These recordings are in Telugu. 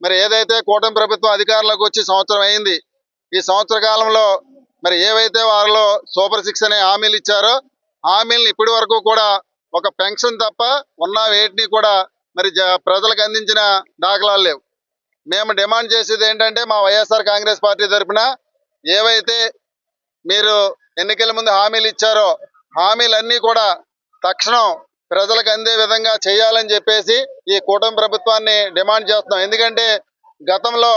మరి ఏదైతే కూటమి ప్రభుత్వం అధికారంలోకి వచ్చి సంవత్సరం అయింది ఈ సంవత్సర కాలంలో మరి ఏవైతే వారిలో సూపర్ సిక్స్ అనే హామీలు ఇచ్చారో హామీలను ఇప్పటి వరకు కూడా ఒక పెన్షన్ తప్ప ఉన్న వేటిని కూడా మరి జ- ప్రజలకు అందించిన దాఖలాలు లేవు. మేము డిమాండ్ చేసేది ఏంటంటే మా వైఎస్ఆర్ కాంగ్రెస్ పార్టీ తరఫున ఏవైతే మీరు ఎన్నికల ముందు హామీలు ఇచ్చారో హామీలన్నీ కూడా తక్షణం ప్రజలకు అందే విధంగా చేయాలని చెప్పేసి ఈ కూటమి ప్రభుత్వాన్ని డిమాండ్ చేస్తున్నాం. ఎందుకంటే గతంలో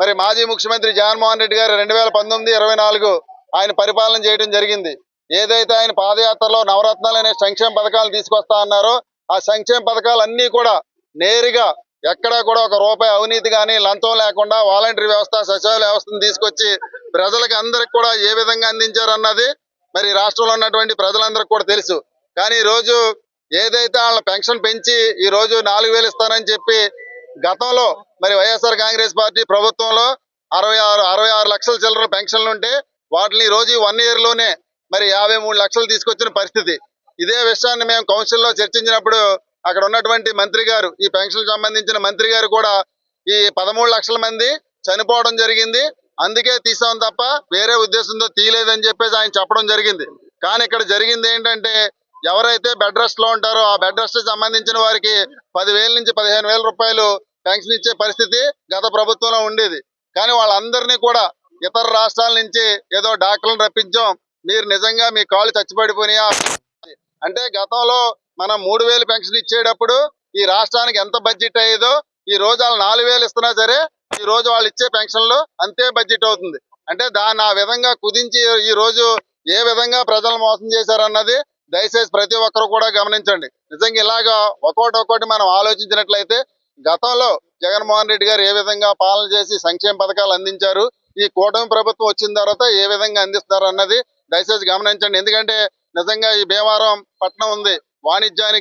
మరి మాజీ ముఖ్యమంత్రి జగన్మోహన్ రెడ్డి గారు రెండు వేల పంతొమ్మిది ఇరవై నాలుగు ఆయన పరిపాలన చేయడం జరిగింది. ఏదైతే ఆయన పాదయాత్రలో నవరత్నాలు అనే సంక్షేమ పథకాలు తీసుకొస్తా అన్నారో ఆ సంక్షేమ పథకాలు అన్నీ కూడా నేరుగా ఎక్కడా కూడా ఒక రూపాయి అవినీతి కానీ లంచం లేకుండా వాలంటరీ వ్యవస్థ సచివాలయ వ్యవస్థను తీసుకొచ్చి ప్రజలకు అందరికి కూడా ఏ విధంగా అందించారన్నది మరి రాష్ట్రంలో ఉన్నటువంటి ప్రజలందరికీ కూడా తెలుసు. కానీ ఈ రోజు ఏదైతే వాళ్ళ పెన్షన్ పెంచి ఈ రోజు నాలుగు వేలు ఇస్తానని చెప్పి గతంలో మరి వైఎస్ఆర్ కాంగ్రెస్ పార్టీ ప్రభుత్వంలో అరవై ఆరు అరవై ఆరు లక్షల చిల్లర పెన్షన్లు ఉంటే వాటిని ఈ రోజు వన్ ఇయర్లోనే మరి యాభై మూడు లక్షలు తీసుకొచ్చిన పరిస్థితి. ఇదే విషయాన్ని మేము కౌన్సిల్లో చర్చించినప్పుడు అక్కడ ఉన్నటువంటి మంత్రి గారు ఈ పెన్షన్ సంబంధించిన మంత్రి గారు కూడా ఈ పదమూడు లక్షల మంది చనిపోవడం జరిగింది. అందుకే తీసాం తప్ప వేరే ఉద్దేశంతో తీయలేదని చెప్పేసి ఆయన చెప్పడం జరిగింది. కానీ ఇక్కడ జరిగింది ఏంటంటే ఎవరైతే బెడ్ రెస్ట్లో ఉంటారో ఆ బెడ్ రెస్ట్ సంబంధించిన వారికి పదివేల నుంచి పదిహేను వేల రూపాయలు పెన్షన్ ఇచ్చే పరిస్థితి గత ప్రభుత్వంలో ఉండేది. కానీ వాళ్ళందరినీ కూడా ఇతర రాష్ట్రాల నుంచి ఏదో డాక్టర్లను రప్పించాం. మీరు నిజంగా మీ కాళ్ళు చచ్చిపడిపోయినాయా? అంటే గతంలో మనం మూడు వేలు పెన్షన్ ఇచ్చేటప్పుడు ఈ రాష్ట్రానికి ఎంత బడ్జెట్ అయ్యేదో ఈ రోజు వాళ్ళు నాలుగు వేలు ఇస్తున్నా సరే ఈ రోజు వాళ్ళు ఇచ్చే పెన్షన్లు అంతే బడ్జెట్ అవుతుంది. అంటే దాన్ని ఆ విధంగా కుదించి ఈ రోజు ఏ విధంగా ప్రజలు మోసం చేశారన్నది దయచేసి ప్రతి ఒక్కరు కూడా గమనించండి. నిజంగా ఇలాగా ఒక్కోటి ఒక్కోటి మనం ఆలోచించినట్లయితే గతంలో జగన్మోహన్ రెడ్డి గారు ఏ విధంగా పాలన చేసి సంక్షేమ పథకాలు అందించారు ఈ కూటమి ప్రభుత్వం వచ్చిన తర్వాత ఏ విధంగా అందిస్తారు అన్నది దయచేసి గమనించండి. ఎందుకంటే నిజంగా ఈ భీమవరం పట్టణం ఉంది వాణిజ్యానికి